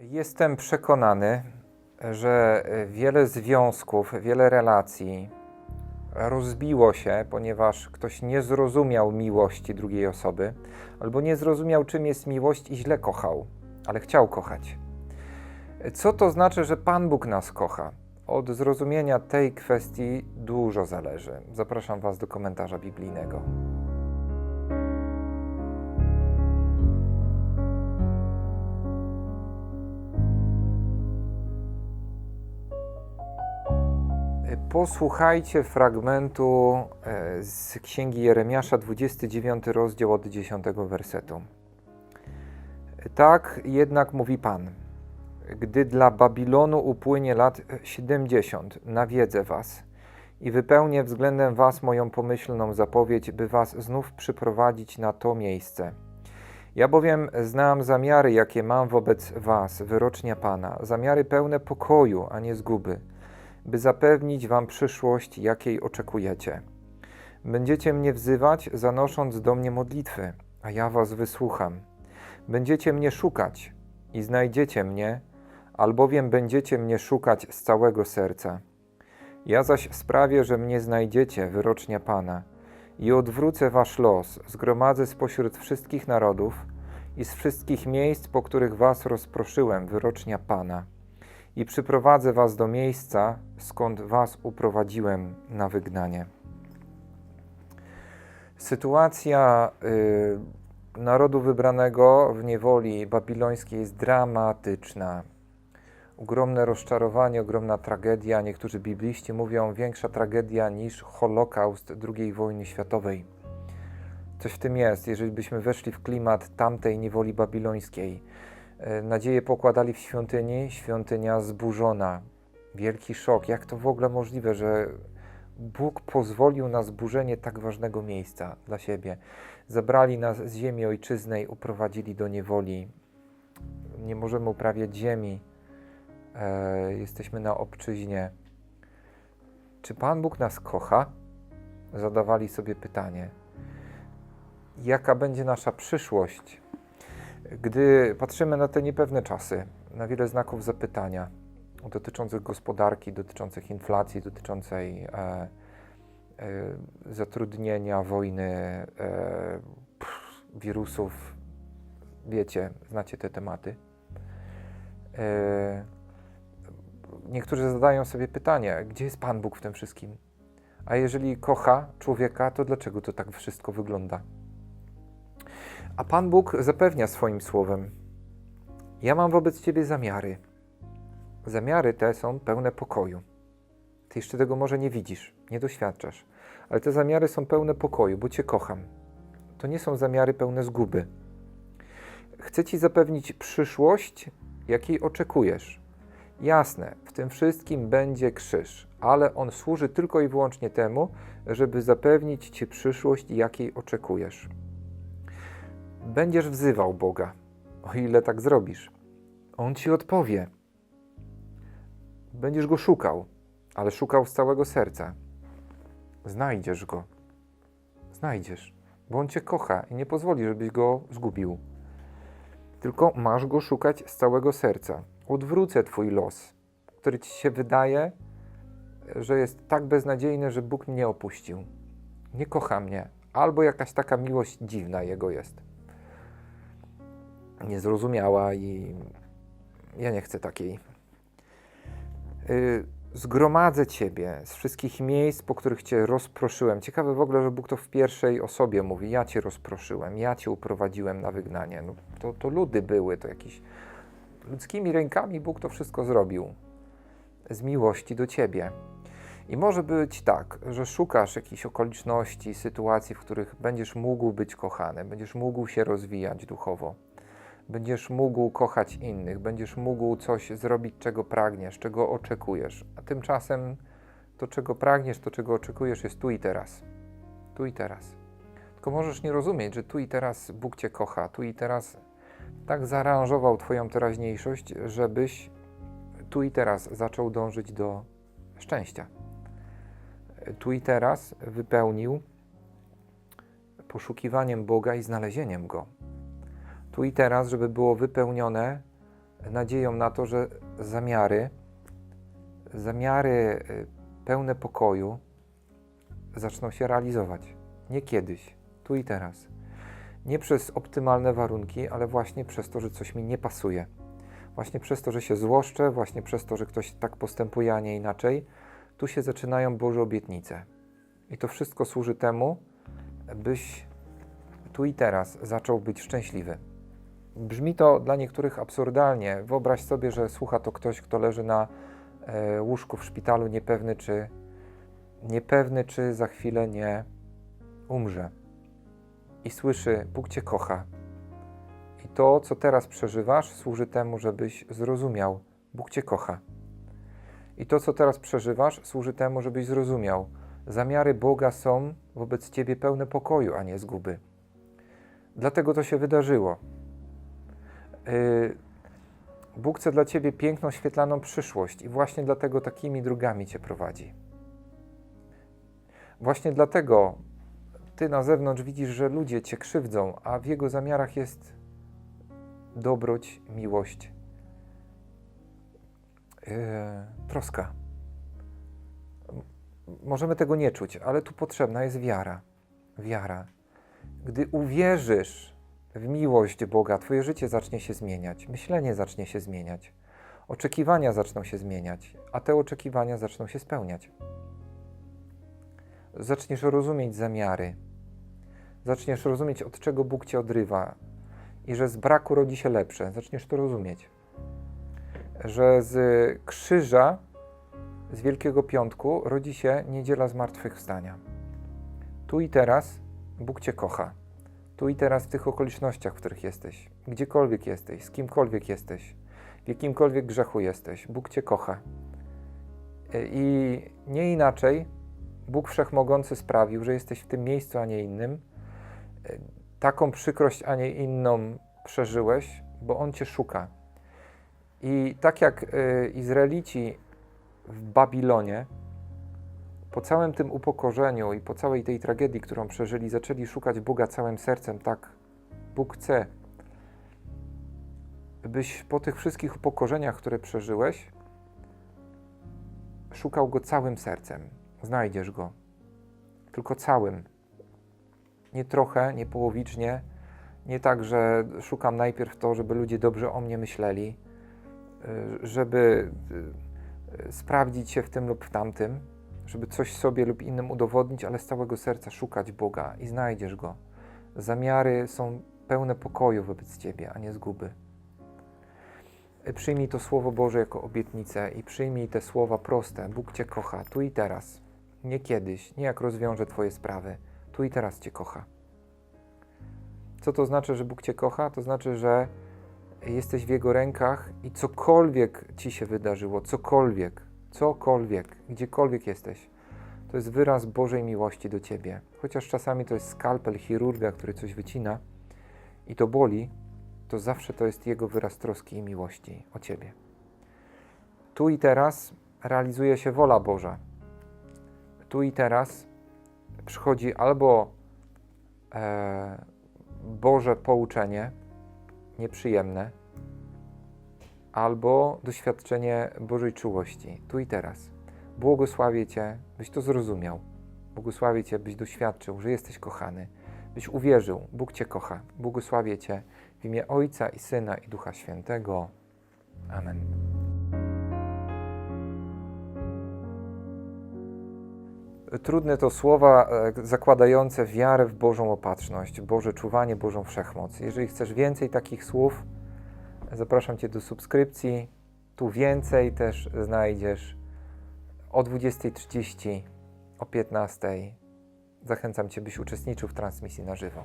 Jestem przekonany, że wiele związków, wiele relacji rozbiło się, ponieważ ktoś nie zrozumiał miłości drugiej osoby, albo nie zrozumiał, czym jest miłość i źle kochał, ale chciał kochać. Co to znaczy, że Pan Bóg nas kocha? Od zrozumienia tej kwestii dużo zależy. Zapraszam Was do komentarza biblijnego. Posłuchajcie fragmentu e, z Księgi Jeremiasza, 29 rozdział od 10 wersetu. Tak jednak mówi Pan, gdy dla Babilonu upłynie lat 70, nawiedzę was i wypełnię względem was moją pomyślną zapowiedź, by was znów przyprowadzić na to miejsce. Ja bowiem znam zamiary, jakie mam wobec was, wyrocznia Pana, zamiary pełne pokoju, a nie zguby by zapewnić Wam przyszłość, jakiej oczekujecie. Będziecie mnie wzywać, zanosząc do mnie modlitwy, a ja Was wysłucham. Będziecie mnie szukać i znajdziecie mnie, albowiem będziecie mnie szukać z całego serca. Ja zaś sprawię, że mnie znajdziecie, wyrocznia Pana, i odwrócę Wasz los, zgromadzę spośród wszystkich narodów i z wszystkich miejsc, po których Was rozproszyłem, wyrocznia Pana i przyprowadzę was do miejsca, skąd was uprowadziłem na wygnanie. Sytuacja y, narodu wybranego w niewoli babilońskiej jest dramatyczna. Ogromne rozczarowanie, ogromna tragedia. Niektórzy bibliści mówią większa tragedia niż Holokaust II wojny światowej. Coś w tym jest, jeżeli byśmy weszli w klimat tamtej niewoli babilońskiej nadzieję pokładali w świątyni, świątynia zburzona. Wielki szok. Jak to w ogóle możliwe, że Bóg pozwolił na zburzenie tak ważnego miejsca dla siebie? Zabrali nas z ziemi ojczyznej, uprowadzili do niewoli. Nie możemy uprawiać ziemi. E, jesteśmy na obczyźnie. Czy Pan Bóg nas kocha? Zadawali sobie pytanie. Jaka będzie nasza przyszłość? Gdy patrzymy na te niepewne czasy, na wiele znaków zapytania dotyczących gospodarki, dotyczących inflacji, dotyczącej e, e, zatrudnienia, wojny, e, pff, wirusów, wiecie, znacie te tematy. E, niektórzy zadają sobie pytanie, gdzie jest Pan Bóg w tym wszystkim? A jeżeli kocha człowieka, to dlaczego to tak wszystko wygląda? A Pan Bóg zapewnia swoim słowem: Ja mam wobec ciebie zamiary. Zamiary te są pełne pokoju. Ty jeszcze tego może nie widzisz, nie doświadczasz, ale te zamiary są pełne pokoju, bo cię kocham. To nie są zamiary pełne zguby. Chcę ci zapewnić przyszłość, jakiej oczekujesz. Jasne, w tym wszystkim będzie krzyż, ale on służy tylko i wyłącznie temu, żeby zapewnić ci przyszłość, jakiej oczekujesz będziesz wzywał Boga, o ile tak zrobisz. On ci odpowie. Będziesz go szukał, ale szukał z całego serca. Znajdziesz go. Znajdziesz, bo on cię kocha i nie pozwoli, żebyś go zgubił. Tylko masz go szukać z całego serca. Odwrócę twój los, który ci się wydaje, że jest tak beznadziejny, że Bóg mnie opuścił. Nie kocha mnie, albo jakaś taka miłość dziwna jego jest niezrozumiała i ja nie chcę takiej. Y, zgromadzę Ciebie z wszystkich miejsc, po których Cię rozproszyłem. Ciekawe w ogóle, że Bóg to w pierwszej osobie mówi. Ja Cię rozproszyłem, ja Cię uprowadziłem na wygnanie. No, to, to ludy były, to jakieś ludzkimi rękami Bóg to wszystko zrobił. Z miłości do Ciebie. I może być tak, że szukasz jakichś okoliczności, sytuacji, w których będziesz mógł być kochany, będziesz mógł się rozwijać duchowo będziesz mógł kochać innych, będziesz mógł coś zrobić, czego pragniesz, czego oczekujesz. A tymczasem to, czego pragniesz, to, czego oczekujesz, jest tu i teraz. Tu i teraz. Tylko możesz nie rozumieć, że tu i teraz Bóg Cię kocha, tu i teraz tak zaaranżował Twoją teraźniejszość, żebyś tu i teraz zaczął dążyć do szczęścia. Tu i teraz wypełnił poszukiwaniem Boga i znalezieniem Go tu i teraz, żeby było wypełnione nadzieją na to, że zamiary, zamiary y, pełne pokoju zaczną się realizować. Nie kiedyś, tu i teraz. Nie przez optymalne warunki, ale właśnie przez to, że coś mi nie pasuje. Właśnie przez to, że się złoszczę, właśnie przez to, że ktoś tak postępuje, a nie inaczej, tu się zaczynają Boże obietnice. I to wszystko służy temu, byś tu i teraz zaczął być szczęśliwy. Brzmi to dla niektórych absurdalnie. Wyobraź sobie, że słucha to ktoś, kto leży na e, łóżku w szpitalu, niepewny czy, niepewny, czy za chwilę nie umrze. I słyszy: Bóg Cię kocha. I to, co teraz przeżywasz, służy temu, żebyś zrozumiał: Bóg Cię kocha. I to, co teraz przeżywasz, służy temu, żebyś zrozumiał: zamiary Boga są wobec Ciebie pełne pokoju, a nie zguby. Dlatego to się wydarzyło. Yy, Bóg chce dla Ciebie piękną, świetlaną przyszłość i właśnie dlatego takimi drogami Cię prowadzi. Właśnie dlatego Ty na zewnątrz widzisz, że ludzie Cię krzywdzą, a w Jego zamiarach jest dobroć, miłość, yy, troska. Możemy tego nie czuć, ale tu potrzebna jest wiara. Wiara. Gdy uwierzysz w miłość Boga, Twoje życie zacznie się zmieniać, myślenie zacznie się zmieniać, oczekiwania zaczną się zmieniać, a te oczekiwania zaczną się spełniać. Zaczniesz rozumieć zamiary, zaczniesz rozumieć, od czego Bóg Cię odrywa i że z braku rodzi się lepsze. Zaczniesz to rozumieć. Że z krzyża, z Wielkiego Piątku rodzi się niedziela zmartwychwstania. Tu i teraz Bóg Cię kocha. Tu i teraz w tych okolicznościach, w których jesteś, gdziekolwiek jesteś, z kimkolwiek jesteś, w jakimkolwiek grzechu jesteś, Bóg Cię kocha. I nie inaczej Bóg Wszechmogący sprawił, że jesteś w tym miejscu, a nie innym. Taką przykrość, a nie inną przeżyłeś, bo On Cię szuka. I tak jak y, Izraelici w Babilonie, po całym tym upokorzeniu i po całej tej tragedii, którą przeżyli, zaczęli szukać Boga całym sercem. Tak, Bóg chce, byś po tych wszystkich upokorzeniach, które przeżyłeś, szukał Go całym sercem. Znajdziesz Go. Tylko całym. Nie trochę, nie połowicznie, nie tak, że szukam najpierw to, żeby ludzie dobrze o mnie myśleli, y, żeby y, sprawdzić się w tym lub w tamtym, żeby coś sobie lub innym udowodnić, ale z całego serca szukać Boga i znajdziesz Go. Zamiary są pełne pokoju wobec Ciebie, a nie zguby. Przyjmij to Słowo Boże jako obietnicę i przyjmij te słowa proste. Bóg Cię kocha, tu i teraz. Nie kiedyś, nie jak rozwiąże Twoje sprawy. Tu i teraz Cię kocha. Co to znaczy, że Bóg Cię kocha? To znaczy, że jesteś w Jego rękach i cokolwiek Ci się wydarzyło, cokolwiek, cokolwiek, gdziekolwiek jesteś, to jest wyraz Bożej miłości do Ciebie. Chociaż czasami to jest skalpel chirurga, który coś wycina i to boli, to zawsze to jest Jego wyraz troski i miłości o Ciebie. Tu i teraz realizuje się wola Boża. Tu i teraz przychodzi albo e, Boże pouczenie, nieprzyjemne, albo doświadczenie Bożej czułości, tu i teraz. Błogosławię Cię, byś to zrozumiał. Błogosławię Cię, byś doświadczył, że jesteś kochany, byś uwierzył, Bóg Cię kocha. Błogosławię Cię w imię Ojca i Syna i Ducha Świętego. Amen. Trudne to słowa e, zakładające wiarę w Bożą opatrzność, Boże czuwanie, Bożą wszechmoc. Jeżeli chcesz więcej takich słów, zapraszam Cię do subskrypcji. Tu więcej też znajdziesz o 20.30, o 15.00. Zachęcam Cię, byś uczestniczył w transmisji na żywo.